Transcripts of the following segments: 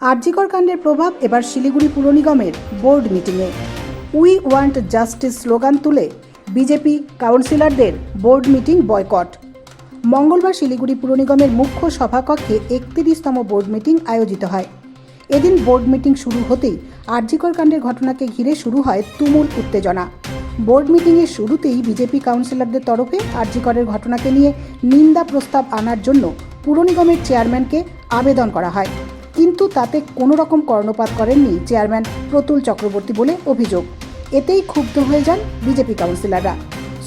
আরজিকর কাণ্ডের প্রভাব এবার শিলিগুড়ি পুর নিগমের বোর্ড মিটিংয়ে। উই ওয়ান্ট জাস্টিস স্লোগান তুলে বিজেপি কাউন্সিলরদের বোর্ড মিটিং বয়কট। মঙ্গলবার শিলিগুড়ি পুর নিগমের মুখ্য সভাকক্ষে একত্রিশতম বোর্ড মিটিং আয়োজিত হয়। এদিন বোর্ড মিটিং শুরু হতেই আরজিকর কাণ্ডের ঘটনাকে ঘিরে শুরু হয় তুমুল উত্তেজনা। বোর্ড মিটিংয়ের শুরুতেই বিজেপি কাউন্সিলরদের তরফে আরজিকরের ঘটনাকে নিয়ে নিন্দা প্রস্তাব আনার জন্য পুর নিগমের চেয়ারম্যানকে আবেদন করা হয়। কিন্তু তাতে কোনো রকম কর্ণপাত করেননি চেয়ারম্যান প্রতুল চক্রবর্তী বলে অভিযোগ। এতেই ক্ষুব্ধ হয়ে যান বিজেপি কাউন্সিলররা।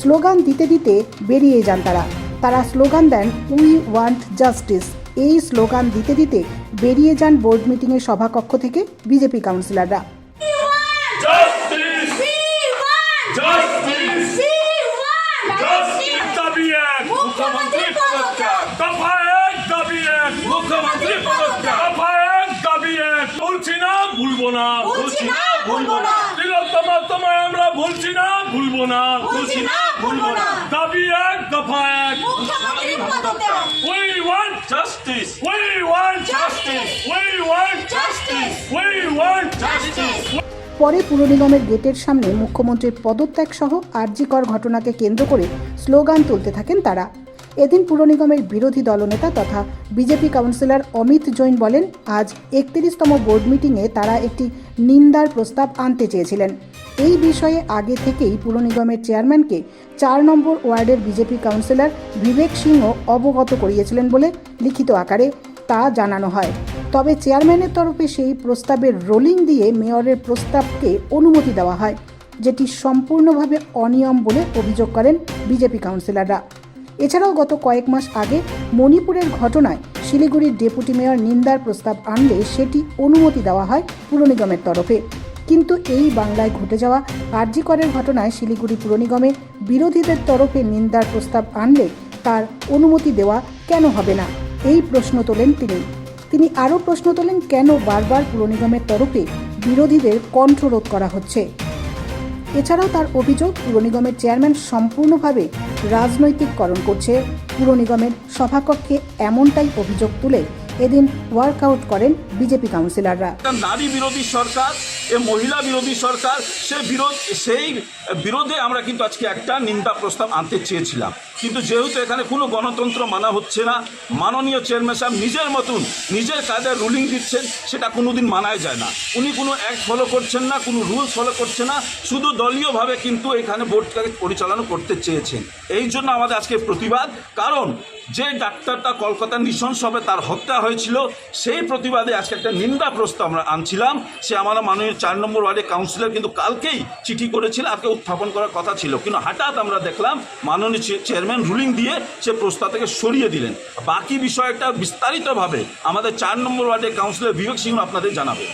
স্লোগান দিতে দিতে বেরিয়ে যান তারা। তারা স্লোগান দেন উই ওয়ান্ট জাস্টিস এই স্লোগান দিতে দিতে বেরিয়ে যান বোর্ড মিটিংয়ের সভাকক্ষ থেকে বিজেপি কাউন্সিলররা জাস্টিস জাস্টিস জাস্টিস দাবি এক মুখ্যমন্ত্রী পদত্যাগ দফা এক দাবি এক মুখ্যমন্ত্রী পদত্যাগ দফা এক দাবি এক বলছি না ভুলবো না বলছি না, ভুলবো না। তিলোত্তমা তোমায় আমরা বলছি না ভুলবো না বলছি না, ভুলবো না। দাবি এক দফা এক We want justice. We want justice. We want justice. We want justice. পরে পুর নিগমের গেটের সামনে মুখ্যমন্ত্রীর পদত্যাগ সহ আরজিকর ঘটনাকে কেন্দ্র করে স্লোগান তুলতে থাকেন তারা এদিন পুর নিগমের বিরোধী দলনেতা তথা বিজেপি কাউন্সিলর অমিত জৈন বলেন, আজ একত্রিশতম বোর্ড মিটিংয়ে তারা একটি নিন্দার প্রস্তাব আনতে চেয়েছিলেন। এই বিষয়ে আগে থেকেই পুর নিগমের চেয়ারম্যানকে চার নম্বর ওয়ার্ডের বিজেপি কাউন্সিলর বিবেক সিংহ অবগত করিয়েছিলেন বলে লিখিত আকারে তা জানানো হয়। তবে চেয়ারম্যানের তরফে সেই প্রস্তাবের রোলিং দিয়ে মেয়রের প্রস্তাবকে অনুমতি দেওয়া হয়, যেটি সম্পূর্ণভাবে অনিয়ম বলে অভিযোগ করেন বিজেপি কাউন্সিলররা। এছাড়াও গত কয়েক মাস আগে মণিপুরের ঘটনায় শিলিগুড়ির ডেপুটি মেয়র নিন্দার প্রস্তাব আনলে সেটি অনুমতি দেওয়া হয় পুর নিগমের তরফে। কিন্তু এই বাংলায় ঘটে যাওয়া আরজি করের ঘটনায় শিলিগুড়ি পুর নিগমে বিরোধীদের তরফে নিন্দার প্রস্তাব আনলে তার অনুমতি দেওয়া কেন হবে না? এই প্রশ্ন তোলেন তিনি। তিনি আরও প্রশ্ন তোলেন, কেন বারবার পুর নিগমের তরফে বিরোধীদের কণ্ঠরোধ করা হচ্ছে? এছাড়াও তার অভিযোগ, পুর নিগমের চেয়ারম্যান সম্পূর্ণভাবে রাজনৈতিককরণ করছে। পুর নিগমের সভাকক্ষে এমনটাই অভিযোগ তুলে এদিন ওয়ার্কআউট করেন বিজেপি কাউন্সিলররা। নারী বিরোধী সরকার এ মহিলা বিরোধী সরকার, সে বিরোধ, সেই বিরোধে আমরা কিন্তু আজকে একটা নিন্দা প্রস্তাব আনতে চেয়েছিলাম। কিন্তু যেহেতু এখানে কোনো গণতন্ত্র মানা হচ্ছে না, মাননীয় চেয়ারম্যান সাহেব নিজের মতন, নিজের কাজের রুলিং দিচ্ছেন, সেটা কোনোদিন মানায় যায় না। উনি কোনো অ্যাক্ট ফলো করছেন না, কোনো রুলস ফলো করছে না, শুধু দলীয়ভাবে কিন্তু এখানে বোর্ডটাকে পরিচালনা করতে চেয়েছেন। এই জন্য আমাদের আজকে প্রতিবাদ, কারণ যে ডাক্তারটা কলকাতা নৃশংসভাবে তার হত্যা হয়েছিল, সেই প্রতিবাদে আজকে একটা নিন্দা প্রস্তাব আমরা আনছিলাম। সে আমরা মাননীয় চার নম্বর ওয়ার্ডে কাউন্সিলর কিন্তু কালকেই চিঠি করেছিল, আজকে উত্থাপন করার কথা ছিল। কিন্তু হঠাৎ আমরা দেখলাম মাননীয় চেয়ারম্যান রুলিং দিয়ে সে প্রস্তাব থেকে সরিয়ে দিলেন। বাকি বিষয়টা বিস্তারিতভাবে আমাদের চার নম্বর ওয়ার্ডের কাউন্সিলর বিবেক সিংহ আপনাদের জানাবে।